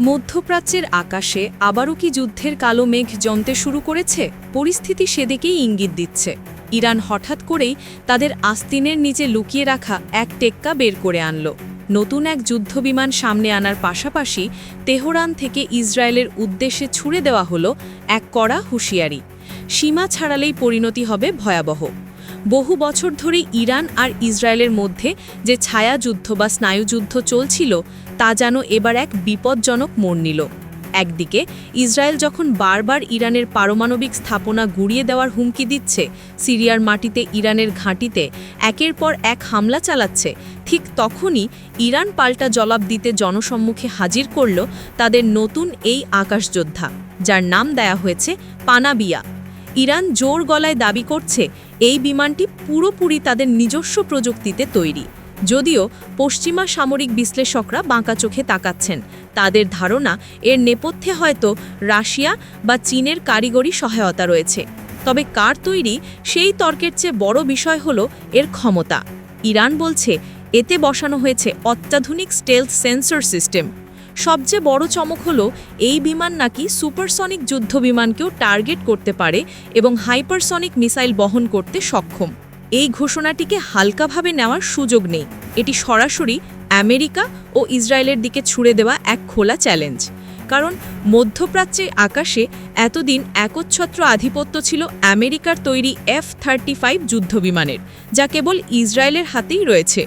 মধ্যপ্রাচ্যের আকাশে আবারও কি যুদ্ধের কালো মেঘ জমতে শুরু করেছে? পরিস্থিতি সেদিকেই ইঙ্গিত দিচ্ছে। ইরান হঠাৎ করেই তাদের আস্তিনের নিচে লুকিয়ে রাখা এক টেক্কা বের করে আনল। নতুন এক যুদ্ধবিমান সামনে আনার পাশাপাশি তেহরান থেকে ইসরায়েলের উদ্দেশ্যে ছুড়ে দেওয়া হলো এক কড়া হুঁশিয়ারি। সীমা ছাড়ালেই পরিণতি হবে ভয়াবহ। বহু বছর ধরেই ইরান আর ইসরায়েলের মধ্যে যে ছায়াযুদ্ধ বা স্নায়ুযুদ্ধ চলছিল, তা যেন এবার এক বিপজ্জনক মোড় নিল। একদিকে, ইসরায়েল যখন বারবার ইরানের পারমাণবিক স্থাপনা গুড়িয়ে দেওয়ার হুমকি দিচ্ছে, সিরিয়ার মাটিতে ইরানের ঘাঁটিতে একের পর এক হামলা চালাচ্ছে, ঠিক তখনই ইরান পাল্টা জবাব দিতে জনসম্মুখে হাজির করল তাদের নতুন এই আকাশযোদ্ধা, যার নাম দেয়া হয়েছে পানাবিয়া। ইরান জোর গলায় দাবি করছে এই বিমানটি পুরোপুরি তাদের নিজস্ব প্রযুক্তিতে তৈরি। যদিও পশ্চিমা সামরিক বিশ্লেষকরা বাঁকা চোখে তাকাচ্ছেন, তাদের ধারণা এর নেপথ্যে হয়তো রাশিয়া বা চীনের কারিগরি সহায়তা রয়েছে। তবে কার তৈরি সেই তর্কের চেয়ে বড় বিষয় হল এর ক্ষমতা। ইরান বলছে, এতে বসানো হয়েছে অত্যাধুনিক স্টেলথ সেন্সর সিস্টেম সবচেয়ে বড় চমক হলো এই বিমান নাকি সুপারসনিক যুদ্ধ বিমানকেও টার্গেট করতে পারে এবং হাইপারসনিক মিসাইল বহন করতে সক্ষম। এই ঘোষণাটিকে হালকাভাবে নেওয়ার সুযোগ নেই। এটি সরাসরি আমেরিকা ও ইসরায়েলের দিকে ছুড়ে দেওয়া এক খোলা চ্যালেঞ্জ। কারণ মধ্যপ্রাচ্যের আকাশে এতদিন একচ্ছত্র আধিপত্য ছিল আমেরিকার তৈরি এফ থার্টি ফাইভ যুদ্ধবিমানের যা কেবল ইসরায়েলের হাতেই রয়েছে।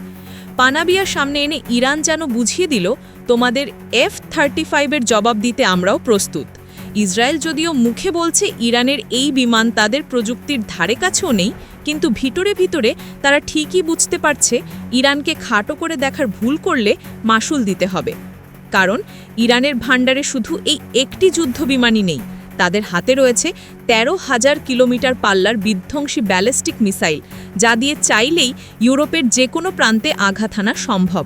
পানাবিয়ার সামনে এনে ইরান যেন বুঝিয়ে দিল তোমাদের এফ থার্টি ফাইভের জবাব দিতে আমরাও প্রস্তুত। ইসরায়েল যদিও মুখে বলছে ইরানের এই বিমান তাদের প্রযুক্তির ধারে কাছেও নেই, কিন্তু ভিতরে ভিতরে তারা ঠিকই বুঝতে পারছে ইরানকে খাটো করে দেখার ভুল করলে মাসুল দিতে হবে। কারণ ইরানের ভাণ্ডারে শুধু এই একটি যুদ্ধ বিমানই নেই, তাদের হাতে রয়েছে তেরো হাজার কিলোমিটার পাল্লার বিধ্বংসী ব্যালিস্টিক মিসাইল, যা দিয়ে চাইলেই ইউরোপের যে কোনো প্রান্তে আঘাত হানা সম্ভব।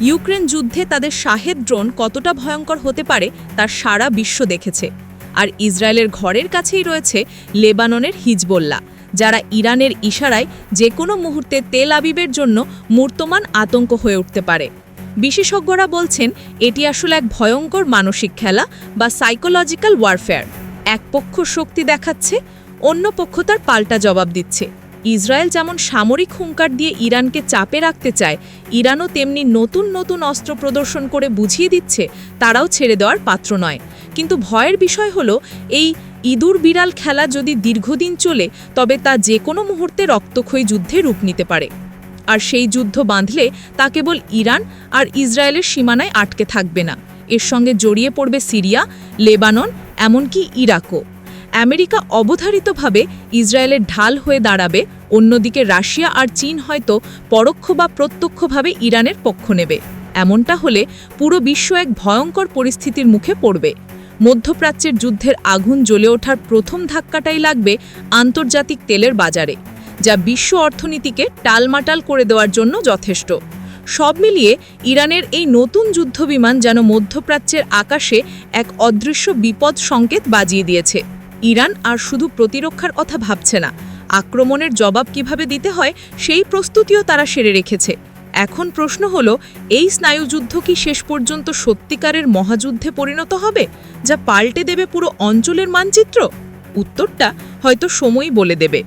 ইউক্রেন যুদ্ধে তাদের শাহেদ ড্রোন কতটা ভয়ঙ্কর হতে পারে তার সারা বিশ্ব দেখেছে। আর ইসরায়েলের ঘরের কাছেই রয়েছে লেবাননের হিজবোল্লা যারা ইরানের ইশারায় যে কোনো মুহূর্তে তেল আবিবের জন্য মূর্তমান আতঙ্ক হয়ে উঠতে পারে। বিশেষজ্ঞরা বলছেন, এটি আসলে এক ভয়ঙ্কর মানসিক খেলা বা সাইকোলজিক্যাল ওয়ারফেয়ার। এক পক্ষ শক্তি দেখাচ্ছে, অন্য পক্ষ তার পাল্টা জবাব দিচ্ছে। ইসরায়েল যেমন সামরিক হুঙ্কার দিয়ে ইরানকে চাপে রাখতে চায়, ইরানও তেমনি নতুন নতুন অস্ত্র প্রদর্শন করে বুঝিয়ে দিচ্ছে তারাও ছেড়ে দেওয়ার পাত্র নয়। কিন্তু ভয়ের বিষয় হলো, এই ইঁদুর বিড়াল খেলা যদি দীর্ঘদিন চলে, তবে তা যে কোনো মুহূর্তে রক্তক্ষয়ী যুদ্ধে রূপ নিতে পারে। আর সেই যুদ্ধ বাঁধলে তা কেবল ইরান আর ইসরায়েলের সীমানায় আটকে থাকবে না। এর সঙ্গে জড়িয়ে পড়বে সিরিয়া, লেবানন, এমনকি ইরাকও। আমেরিকা অবধারিতভাবে ইসরায়েলের ঢাল হয়ে দাঁড়াবে, অন্যদিকে রাশিয়া আর চীন হয়তো পরোক্ষ বা প্রত্যক্ষভাবে ইরানের পক্ষ নেবে। এমনটা হলে পুরো বিশ্ব এক ভয়ঙ্কর পরিস্থিতির মুখে পড়বে। মধ্যপ্রাচ্যের যুদ্ধের আগুন জ্বলে ওঠার প্রথম ধাক্কাটাই লাগবে আন্তর্জাতিক তেলের বাজারে, যা বিশ্ব অর্থনীতিকে টালমাটাল করে দেওয়ার জন্য যথেষ্ট। সব মিলিয়ে ইরানের এই নতুন যুদ্ধবিমান যেন মধ্যপ্রাচ্যের আকাশে এক অদৃশ্য বিপদ সংকেত বাজিয়ে দিয়েছে। ইরান আর শুধু প্রতিরক্ষার কথা ভাবছে না। আক্রমণের জবাব কীভাবে দিতে হয়, সেই প্রস্তুতিও তারা সেরে রেখেছে। এখন প্রশ্ন হলো, এই স্নায়ুযুদ্ধ কি শেষ পর্যন্ত সত্যিকারের মহাযুদ্ধে পরিণত হবে, যা পাল্টে দেবে পুরো অঞ্চলের মানচিত্র? উত্তরটা হয়তো সময়ই বলে দেবে।